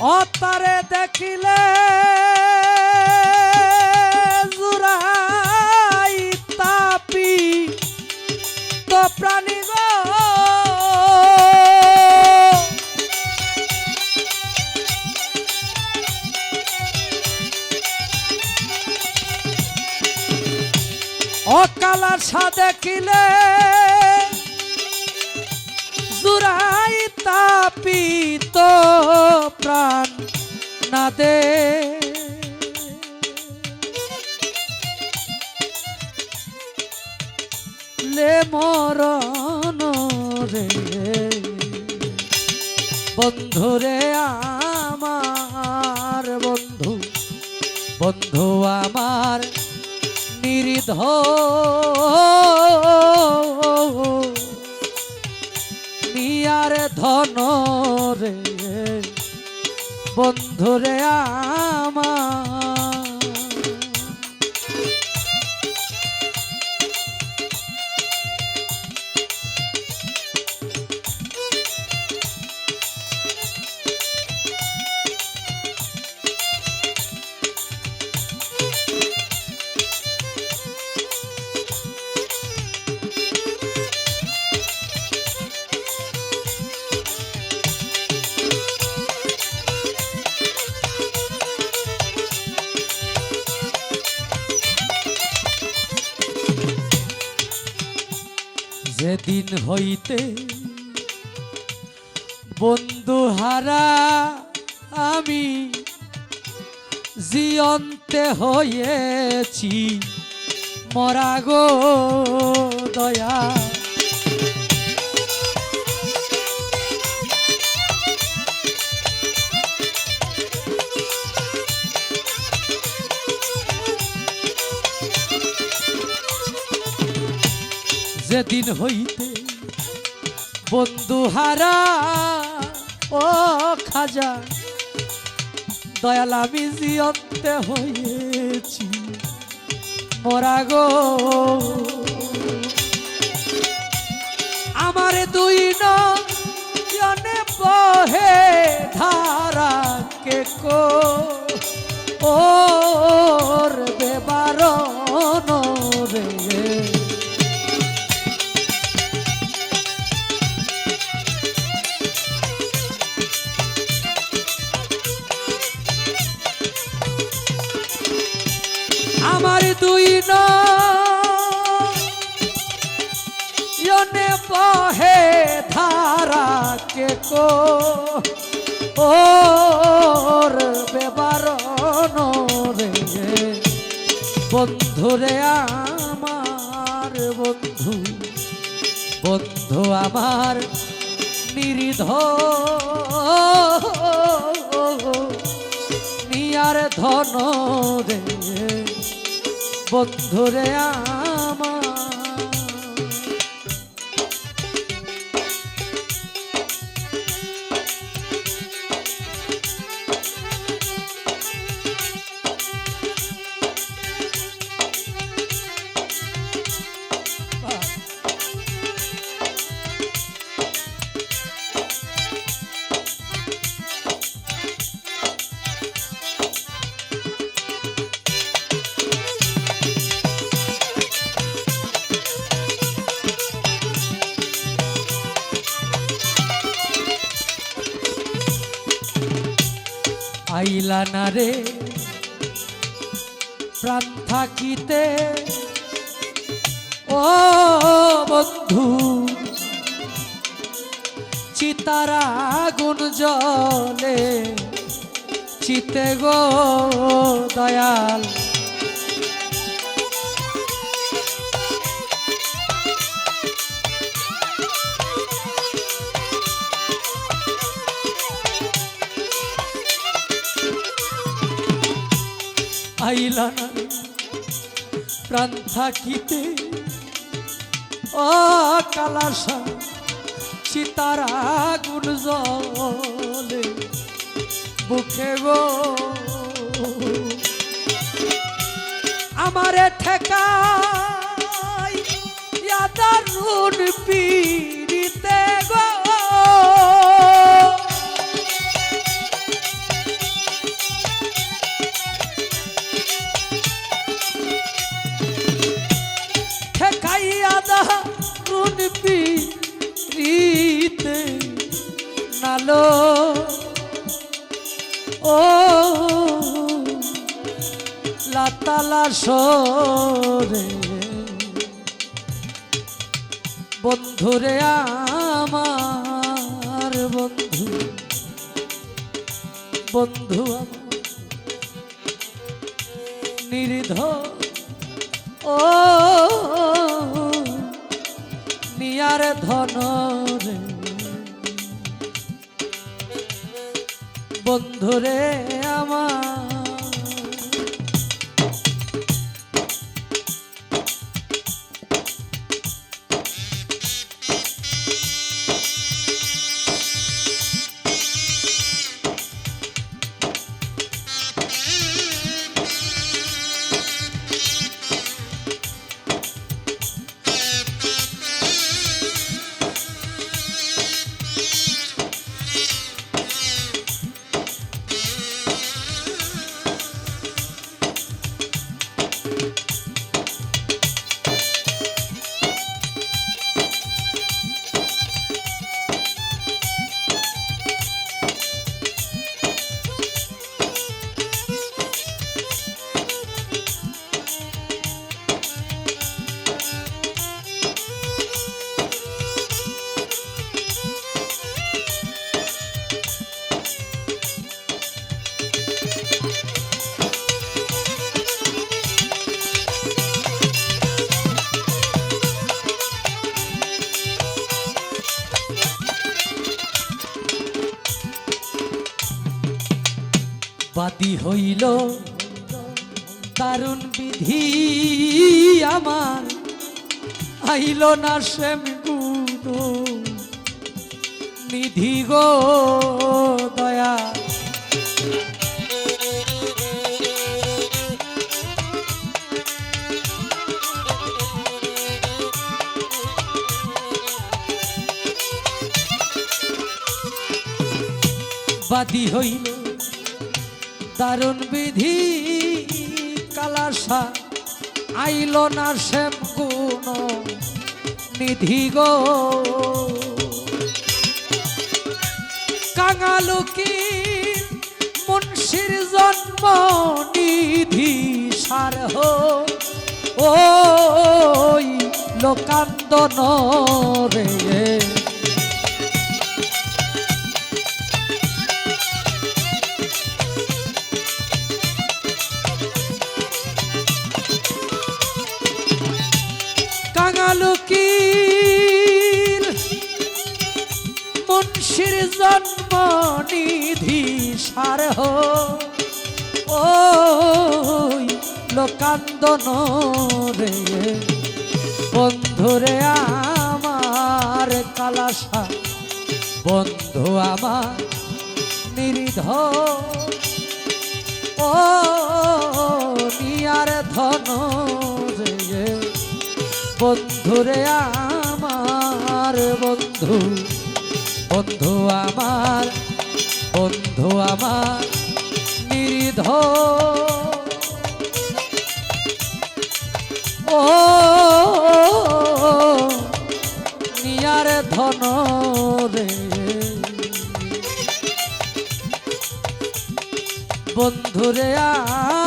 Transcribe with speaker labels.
Speaker 1: অতারে দেখিলে জুরাই তাপি তো প্রাণী গো। অকাল আশা দেখিলে তাপিত প্রাণ না দে। লে মরণ রে। বন্ধু রে আমার বন্ধু বন্ধু আমার নিরিধ নিয়ার ধন রে বন্ধু রে আমার। যেদিন হইতে বন্ধু হারা আমি জিয়ন্তে হয়েছি মরাগো দয়া। যেদিন হইতে বন্ধু হারা, ও খাজা, দয়াল আমি জিয়ন্তে হয়েছি মরা গো। আমার দুই নয়নে বহে ধারা কে কো ওর আমার দুই নয়নে বহে ধারা কে কো? ওর বেবারণ রে আমার বন্ধু বন্ধু আমার নিরিধ নিয়ার ধন রে। বন্ধু রে আইলা না রে। প্রাণ থাকিতে। ও বন্ধু চিতারা গুণ জলে চিতে গো দয়াল। রে, প্রাণ থাকিতে। ও কালাসা সীতারা গুণ জলে বুকে গো। আমারে ঠেকাই লাতালা সরে বন্ধুরে আমার বন্ধু বন্ধু নির্ধ ও নিয়ার ধন রে বন্ধুরে আমার বাদী হইল। দারুণ বিধি আমার। আইল না শ্যাম গুণ নিধি গো দয়া। বাদী হইল। দারুণ বিধি কালাসা আইল না শ্যাম গুণ নিধি গো। কাঙালুকি মুন্সির জন্ম নিধি সার ওই লোকান্দন জন্ম নিধি সার ওই লোকান্দন বন্ধুরে আমার কালাসা বন্ধু আমার নির্ধ ও নিয়ার ধন বন্ধুরে আমার বন্ধু। বন্ধু আমার বন্ধু আমার নির্ধ ও নিয়ার ধন রে। বন্ধুরে আমার